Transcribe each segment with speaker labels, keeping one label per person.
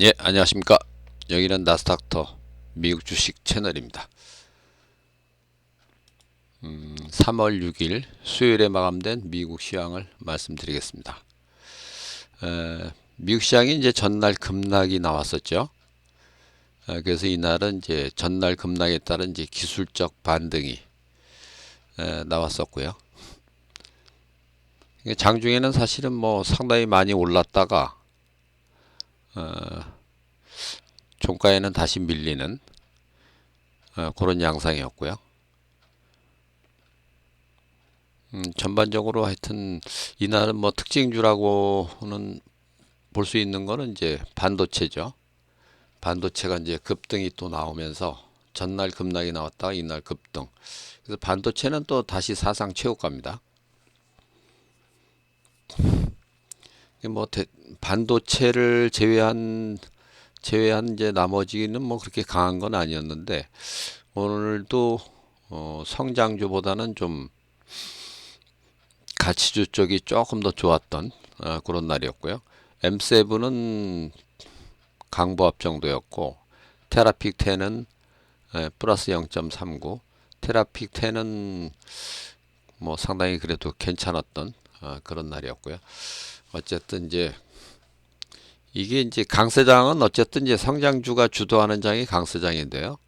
Speaker 1: 예, 안녕하십니까. 여기는 나스닥터 미국 주식 채널입니다. 음, 3월 6일 수요일에 마감된 미국 시황을 말씀드리겠습니다. 에, 미국 시장이 이제 전날 급락이 나왔었죠. 에, 그래서 이날은 이제 전날 급락에 따른 이제 기술적 반등이 에, 나왔었고요. 장중에는 사실은 뭐 상당히 많이 올랐다가 어, 종가에는 다시 밀리는 어, 그런 양상이었고요. 음, 전반적으로 하여튼 이날은 뭐 특징주라고는 볼 수 있는 거는 이제 반도체죠. 반도체가 이제 급등이 또 나오면서 전날 급락이 나왔다가 이날 급등. 그래서 반도체는 또 다시 사상 최고가입니다. 뭐 대, 반도체를 제외한 제외한 이제 나머지는 뭐 그렇게 강한 건 아니었는데 오늘도 어, 성장주보다는 좀 가치주 쪽이 조금 더 좋았던 어, 그런 날이었고요. M7은 강보합 정도였고 테라픽 10은 에, 플러스 0.39 테라픽 10은 뭐 상당히 그래도 괜찮았던 어, 그런 날이었고요. 어쨌든 이제 이게 이제 강세장은 어쨌든 이제 성장주가 주도하는 장이 강세장인데요.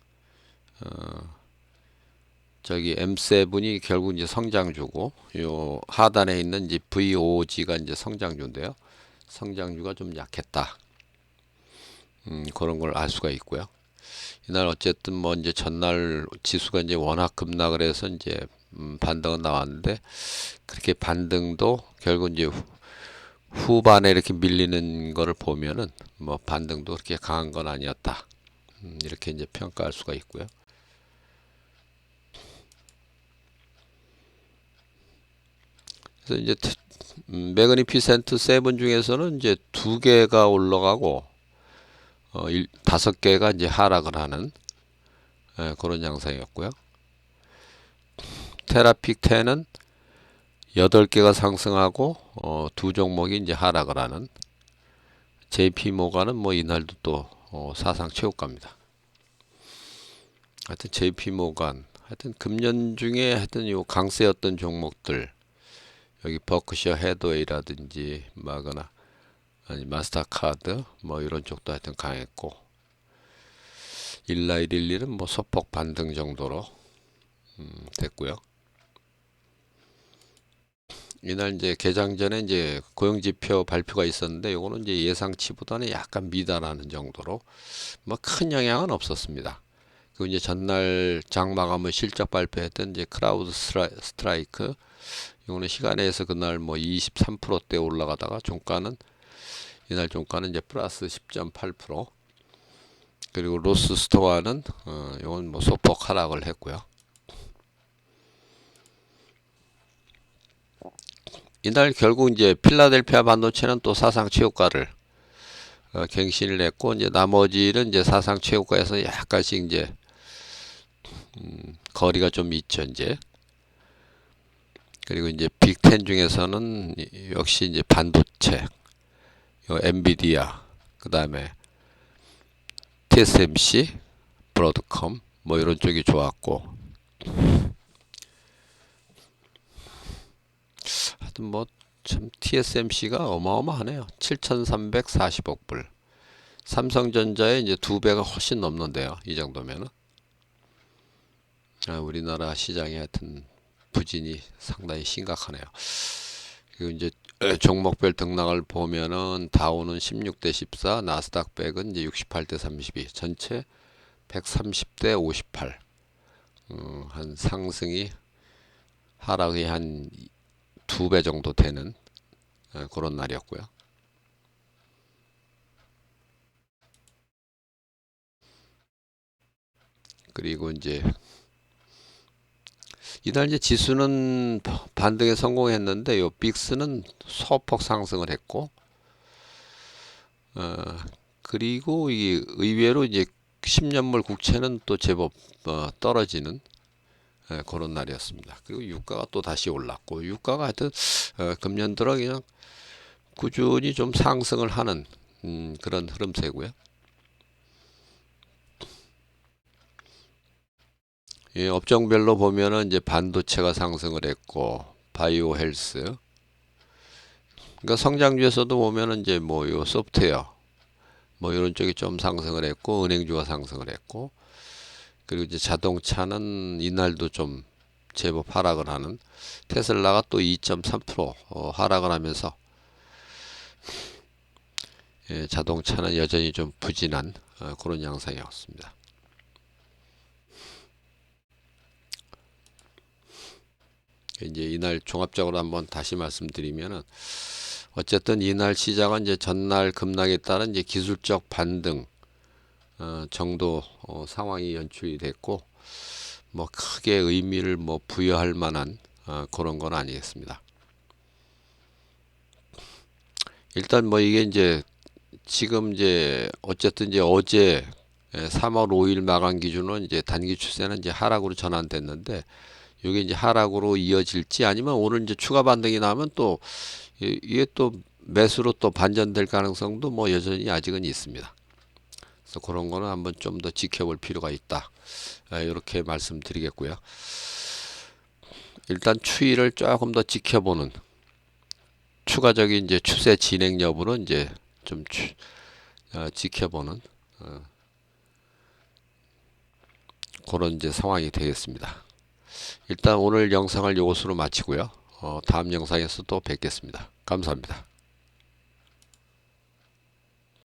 Speaker 1: 어, 저기 M7이 결국 이제 성장주고 요 하단에 있는 이제 VOG가 이제 성장주인데요. 성장주가 좀 약했다. 음, 그런 걸 알 수가 있고요. 이날 어쨌든 뭐 이제 전날 지수가 이제 워낙 급락을 해서 이제 음, 반등은 나왔는데 그렇게 반등도 결국 이제 후반에 이렇게 밀리는 거를 보면은 뭐 반등도 그렇게 강한 건 아니었다. 음, 이렇게 이제 평가할 수가 있고요. 그래서 이제 음, 매그니피센트 세븐 중에서는 이제 두 개가 올라가고 어, 일, 다섯 개가 이제 하락을 하는 예, 그런 양상이었고요. 테라픽 10은 여덟 개가 상승하고 어, 두 종목이 이제 하락을 하는 JP 모가는 뭐 이날도 또 어, 사상 최고가입니다. 하여튼 JP 모간 하여튼 금년 중에 하여튼 요 강세였던 종목들 여기 버크셔 헤드웨이라든지 마거나 아니 마스터카드 뭐 이런 쪽도 하여튼 강했고 일라이릴리는 뭐 소폭 반등 정도로 음, 됐고요. 이날 이제 개장 전에 이제 고용지표 발표가 있었는데 요거는 이제 예상치보다는 약간 미달하는 정도로 뭐 큰 영향은 없었습니다. 그 이제 전날 장 마감을 실적 발표했던 이제 크라우드 스트라이크 요거는 시간에서 그날 뭐 23%대 올라가다가 종가는 이날 종가는 이제 플러스 10.8% 그리고 로스 스토어는 어 요건 뭐 소폭 하락을 했고요. 이날 결국 이제 필라델피아 반도체는 또 사상 최고가를 어, 갱신을 했고 이제 나머지는 이제 사상 최고가에서 약간씩 이제 음, 거리가 좀 있죠 이제. 그리고 이제 빅텐 중에서는 역시 이제 반도체 요 엔비디아 그 다음에 TSMC 브로드컴 뭐 이런 쪽이 좋았고 하여튼 뭐 참 TSMC가 어마어마하네요. 7,340억 불. 삼성전자의 이제 두 배가 훨씬 넘는데요. 이 정도면은. 아, 우리나라 시장이 하여튼 부진이 상당히 심각하네요. 그리고 이제 종목별 등락을 보면은 다우는 16대 14, 나스닥 100은 이제 68대 32, 전체 130대 58. 음, 한 상승이 하락이 한 두 배 정도 되는 그런 날이었고요. 그리고 이제 이날 이제 지수는 반등에 성공했는데 요 빅스는 소폭 상승을 했고 어 그리고 이 의외로 이제 10년물 국채는 또 제법 어, 떨어지는 예, 그런 날이었습니다. 그리고 유가가 또 다시 올랐고 유가가 하여튼 어, 금년 들어 그냥 꾸준히 좀 상승을 하는 음, 그런 흐름세고요. 예, 업종별로 보면은 이제 반도체가 상승을 했고 바이오 헬스 그러니까 성장주에서도 보면은 이제 뭐 요 소프트웨어 뭐 이런 쪽이 좀 상승을 했고 은행주가 상승을 했고 그리고 이제 자동차는 이날도 좀 제법 하락을 하는 테슬라가 또 2.3% 어, 하락을 하면서 예, 자동차는 여전히 좀 부진한 어, 그런 양상이었습니다. 이제 이날 종합적으로 한번 다시 말씀드리면은 어쨌든 이날 시장은 이제 전날 급락에 따른 이제 기술적 반등 어, 정도 어, 상황이 연출이 됐고 뭐 크게 의미를 뭐 부여할 만한 어, 그런 건 아니겠습니다. 일단 뭐 이게 이제 지금 이제 어쨌든 이제 어제 3월 5일 마감 기준은 이제 단기 추세는 이제 하락으로 전환됐는데 이게 이제 하락으로 이어질지 아니면 오늘 이제 추가 반등이 나면 또 이- 이게 또 매수로 또 반전될 가능성도 뭐 여전히 아직은 있습니다. 그래서 그런 거는 한번 좀 더 지켜볼 필요가 있다. 아, 이렇게 말씀드리겠고요. 일단 추이를 조금 더 지켜보는 추가적인 이제 추세 진행 여부는 이제 좀 추- 어, 지켜보는 어, 그런 이제 상황이 되겠습니다. 일단 오늘 영상을 이것으로 마치고요. 어, 다음 영상에서 또 뵙겠습니다. 감사합니다.